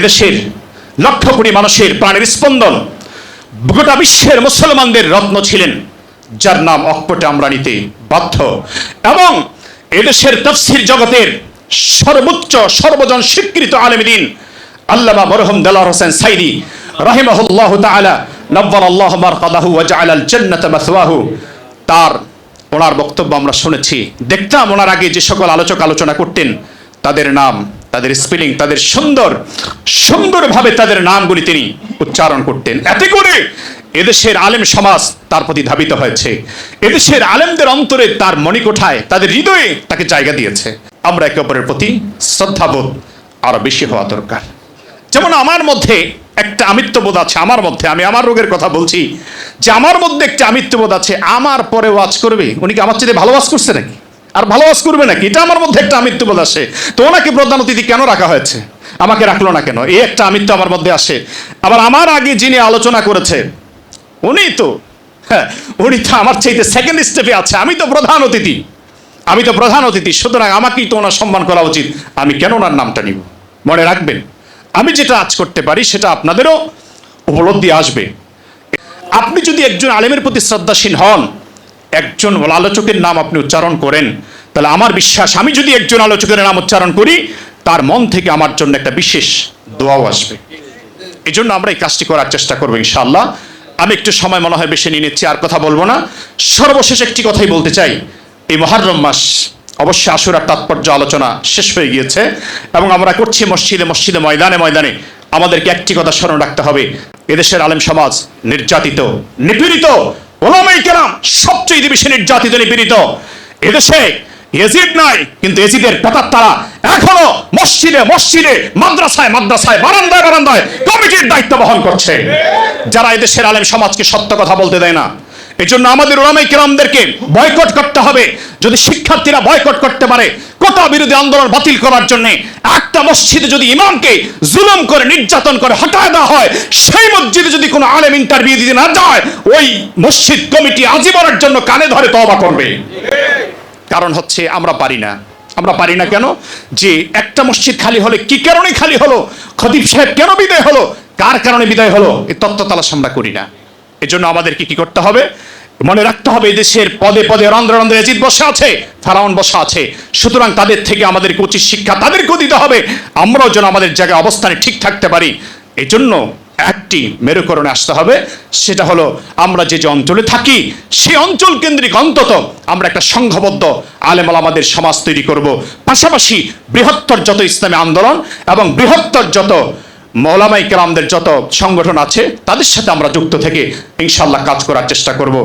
দেশের লক্ষ কোটি মানুষের প্রাণের স্পন্দন। গোটা বিশ্বের মুসলমানদের রত্ন ছিলেন, যার নাম অক্পটে আমরা নিতে বাধ্য। এবং এদেশের তফসির জগতের সর্বোচ্চ, সর্বজন স্বীকৃত আলমদিন আল্লামা মরহম দেলার হোসেন সাইদি রাহিমাহুল্লাহ তাআলা নব্বর আল্লাহ মারকাদাহু ওয়া জাআলাল জান্নাতা তার, ওনার বক্তব্য আমরা শুনেছি। দেখতাম ওনার আগে যে সকল আলোচক আলোচনা করতেন, তাদের নাম তাদের স্পেলিং তাদের সুন্দর, সুন্দরভাবে তাদের নামগুলি তিনি উচ্চারণ করতেন। এতে করে এদেশের আলেম সমাজ তার প্রতি ধাবিত হয়েছে। এদেশের আলেমদের অন্তরে তার মণিকোঠায়, তাদের হৃদয়ে তাকে জায়গা দিয়েছে। আমরা একে অপরের প্রতি শ্রদ্ধাবোধ আরও বেশি হওয়া দরকার। যেমন আমার মধ্যে একটা আমিত্ববোধ আছে, আমার মধ্যে, আমি আমার রোগের কথা বলছি, যে আমার মধ্যে একটা আমিত্ববোধ আছে, আমার পরে ওয়াজ করবে। উনি কি আমার চেয়ে ভালো ওয়াজ করছে নাকি? আর ভালো করবে নাকি? এটা আমার মধ্যে একটা আমিত্ববোধ আসে তো ওনাকে প্রধান অতিথি কেন রাখা হয়েছে? আমাকে রাখল না কেন? এই একটা আমিত্ব আমার মধ্যে আসে। আবার আমার আগে যিনি আলোচনা করেছে, উনি তো হ্যাঁ উনি তো আমার চাইতে সেকেন্ড স্টেপে আছে। আমি তো প্রধান অতিথি। আমি তো প্রধান অতিথি। সুতরাং আমাকেই তো ওনার সম্মান করা উচিত। আমি কেন ওনার নামটা নিব? মনে রাখবেন, আমি যেটা আজ করতে পারি, সেটা আপনাদেরও উপলব্ধি আসবে। আপনি যদি একজন আলেমের প্রতি শ্রদ্ধাশীল হন একজন আলোচকের নাম আপনি উচ্চারণ করেন, তাহলে আমার বিশ্বাস, আমি যদি একজন আলোচকের নাম উচ্চারণ করি, তার মন থেকে আমার জন্য একটা বিশেষ দোয়াও আসবে। এই জন্য আমরা এই কাজটি করার চেষ্টা করব ইনশাআল্লাহ। আমি একটু সময় মনে হয় বেশি নিয়ে নিচ্ছি, আর কথা বলব না। সর্বশেষ একটি কথাই বলতে চাই। এই মহারম মাস অবশ্যই আশুরার তাৎপর্য আলোচনা শেষ হয়ে গিয়েছে, এবং আমরা করছি মসজিদে মসজিদে, ময়দানে ময়দানে। আমাদেরকে একটি কথা স্মরণ রাখতে হবে। এদেশের আলেম সমাজ নির্যাতিত, নিপীড়িত ওলামাই কেরাম সবচেয়ে বেশি নির্যাতিত নিপীড়িত এদেশে এজিদ নাই, কিন্তু এজিদের পেতার তারা এখনও মসজিদে মসজিদে, মাদ্রাসায় মাদ্রাসায়, বারান্দায় বারান্দায় কমিটির দায়িত্ব বহন করছে। যারা এদেশের আলেম সমাজকে সত্য কথা বলতে দেয় না এই জন্য আমাদের ওলামাই কেরামদেরকে বয়কট করতে হবে। যদি শিক্ষার্থীরা বয়কট করতে পারে, কোটা বিরোধী আন্দোলন বাতিল করার জন্য একটা মসজিদে যদি ইমামকে জুলুম করে, নির্যাতন করে, হটায় দেওয়া হয়, সেই মসজিদে যদি কোনো আলেম ইন্টারভিউ দিতে না যায়, ওই মসজিদ কমিটি আজীবনের জন্য কানে ধরে তওবা করবে। কারণ হচ্ছে আমরা পারি না। আমরা পারি না কেন? যে একটা মসজিদ খালি হলে কি কারণে খালি হলো? খতিব সাহেব কেন বিদায় হলো? কার কারণে বিদায় হলো? এই তত্ত্ব তালাশ আমরা করি না। এজন্য আমাদেরকে কি করতে হবে? মনে রাখতে হবে দেশের পদে পদে রন্ধ্র রন্ধ্রে বসে আছে, ফারাউন বসে আছে। সুতরাং তাদের থেকে আমাদেরকে উচিত শিক্ষা তাদেরকেও দিতে হবে। আমরাও যেন আমাদের জায়গায় অবস্থানে ঠিক থাকতে পারি। এজন্য একটি মেরুকরণে আসতে হবে, সেটা হলো আমরা যে যে অঞ্চলে থাকি সেই অঞ্চল কেন্দ্রিক অন্তত আমরা একটা সংঘবদ্ধ আলেমাল আমাদের সমাজ তৈরি করব। পাশাপাশি বৃহত্তর যত ইসলামী আন্দোলন এবং বৃহত্তর যত মৌলামাই কেরামদের যত সংগঠন আছে, তাদের সাথে আমরা যুক্ত থেকে ইনশাল্লাহ কাজ করার চেষ্টা করব।